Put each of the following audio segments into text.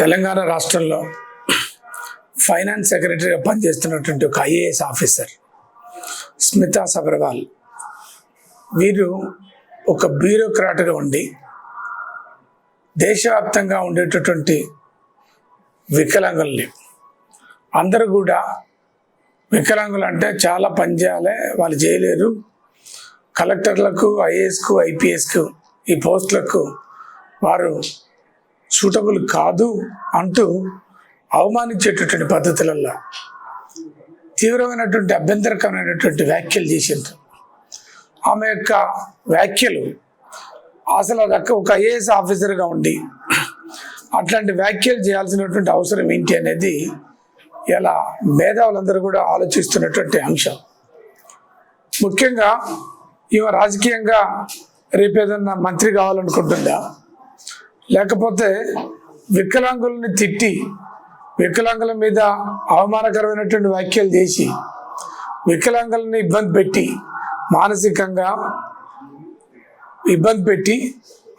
తెలంగాణ రాష్ట్రంలో ఫైనాన్స్ సెక్రటరీగా పనిచేస్తున్నటువంటి ఒక ఐఏఎస్ ఆఫీసర్ స్మితా సబర్వాల్. వీరు ఒక బ్యూరోక్రాట్గా ఉండి దేశవ్యాప్తంగా ఉండేటటువంటి వికలాంగుల్ని అందరూ కూడా వికలాంగులు అంటే చాలా పని చేయాలి వాళ్ళు చేయలేరు. కలెక్టర్లకు ఐఏఎస్కు ఐపీఎస్కు ఈ పోస్టులకు వారు సూటబుల్ కాదు అంటూ అవమానించేటటువంటి పద్ధతులలో తీవ్రమైనటువంటి అభ్యంతరకరమైనటువంటి వ్యాఖ్యలు చేసిండ్రు. ఆమె యొక్క వ్యాఖ్యలు అసలు అదొక ఒక ఐఏఎస్ ఆఫీసర్గా ఉండి అట్లాంటి వ్యాఖ్యలు చేయాల్సినటువంటి అవసరం ఏంటి అనేది ఇలా మేధావులందరూ కూడా ఆలోచిస్తున్నటువంటి అంశం. ముఖ్యంగా ఈమె రాజకీయంగా రేపేదన్నా మంత్రి కావాలనుకుంటుందా? లేకపోతే వికలాంగుల్ని తిట్టి వికలాంగుల మీద అవమానకరమైనటువంటి వ్యాఖ్యలు చేసి వికలాంగులని ఇబ్బంది పెట్టి మానసికంగా ఇబ్బంది పెట్టి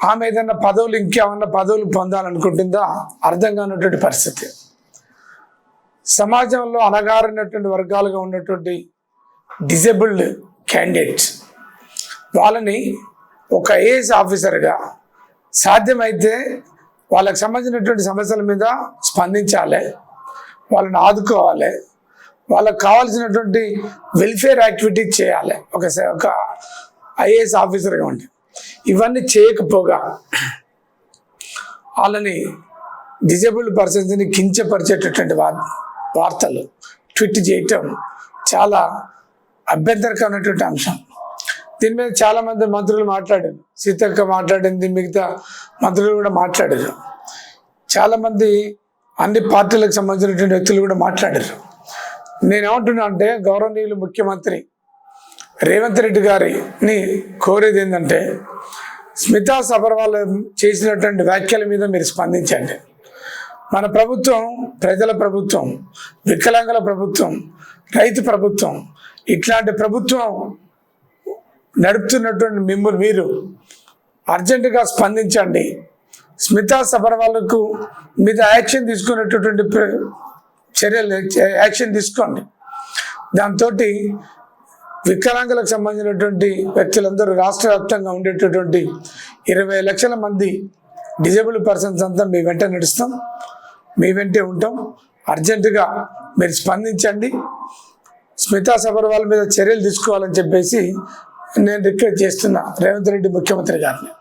ఆమె ఏదైనా పదవులు ఇంకేమన్నా పదవులు పొందాలనుకుంటుందా? అర్థం కానటువంటి పరిస్థితి. సమాజంలో అనగారినటువంటి వర్గాలుగా ఉన్నటువంటి డిజేబుల్డ్ క్యాండిడేట్స్ వాళ్ళని ఒక ఐఏఎస్ ఆఫీసర్గా సాధ్యమైతే వాళ్ళకి సంబంధించినటువంటి సమస్యల మీద స్పందించాలి. వాళ్ళని ఆదుకోవాలి. వాళ్ళకు కావాల్సినటువంటి వెల్ఫేర్ యాక్టివిటీస్ చేయాలి. ఒక స- ఒక ఐఏఎస్ ఆఫీసర్గా ఉండి ఇవన్నీ చేయకపోగా వాళ్ళని డిజేబుల్డ్ పర్సన్స్ని కించపరిచేటటువంటి వార్ వార్తలు ట్వీట్ చేయటం చాలా అభ్యంతరకరమైనటువంటి అంశం. దీని మీద చాలా మంది మంత్రులు మాట్లాడారు. సీతక్క మాట్లాడింది మిగతా మంత్రులు కూడా మాట్లాడారు. చాలా మంది అన్ని పార్టీలకు సంబంధించినటువంటి వ్యక్తులు కూడా మాట్లాడారు. నేనేమంటున్నా అంటే గౌరవనీయులు ముఖ్యమంత్రి రేవంత్ రెడ్డి గారిని కోరేది ఏంటంటే స్మితా సబర్వాల్ చేసినటువంటి వ్యాఖ్యల మీద మీరు స్పందించండి. మన ప్రభుత్వం ప్రజల ప్రభుత్వం వికలాంగుల ప్రభుత్వం రైతు ప్రభుత్వం ఇట్లాంటి ప్రభుత్వం నడుపుతున్నటువంటి మిమ్మల్ని మీరు అర్జెంటుగా స్పందించండి. స్మితా సబర్వాల్కు మీద యాక్షన్ తీసుకునేటటువంటి ప్ర- చర్యలు యాక్షన్ తీసుకోండి. దాంతో వికలాంగులకు సంబంధించినటువంటి వ్యక్తులందరూ రాష్ట్ర వ్యాప్తంగా ఉండేటటువంటి ఇరవై లక్షల మంది డిజేబుల్ పర్సన్స్ అంతా మీ వెంట నడుస్తాం. మీ వెంటే ఉంటాం. అర్జెంటుగా మీరు స్పందించండి. స్మితా సబర్వాల్ మీద చర్యలు తీసుకోవాలని చెప్పేసి నేను రిక్వెస్ట్ చేస్తున్నా రేవంత్ రెడ్డి ముఖ్యమంత్రి గారిని.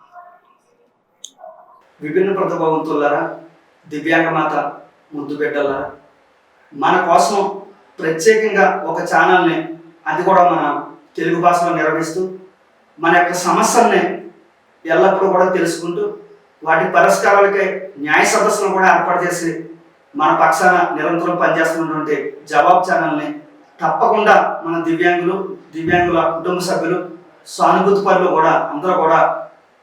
విభిన్న ప్రతిభావంతులారా దివ్యాంగ మాత ముద్దు పెట్టాలరా మన కోసం ప్రత్యేకంగా ఒక ఛానల్ని అది కూడా మన తెలుగు భాషలో నిర్వహిస్తూ మన యొక్క సమస్యల్ని ఎల్లప్పుడూ కూడా తెలుసుకుంటూ వాటి పరిష్కారాలకై న్యాయ సదస్సును కూడా ఏర్పాటు చేసి మన పక్షాన నిరంతరం పనిచేస్తున్నటువంటి జవాబ్ ఛానల్ని తప్పకుండా మన దివ్యాంగులు దివ్యాంగుల కుటుంబ సభ్యులు సానుభూతి పనులు కూడా అందరూ కూడా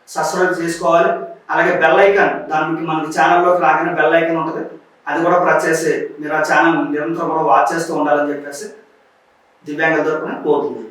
సబ్స్క్రైబ్ చేసుకోవాలి. అలాగే బెల్ ఐకాన్ దానికి మనకి ఛానల్లోకి రాగానే బెల్ ఐకాన్ ఉంటుంది. అది కూడా ప్రెస్ చేసి మీరు ఆ ఛానల్ నిరంతరం కూడా వాచ్ చేస్తూ ఉండాలని చెప్పేసి దివ్యాంగ తరపున కోరుతుంది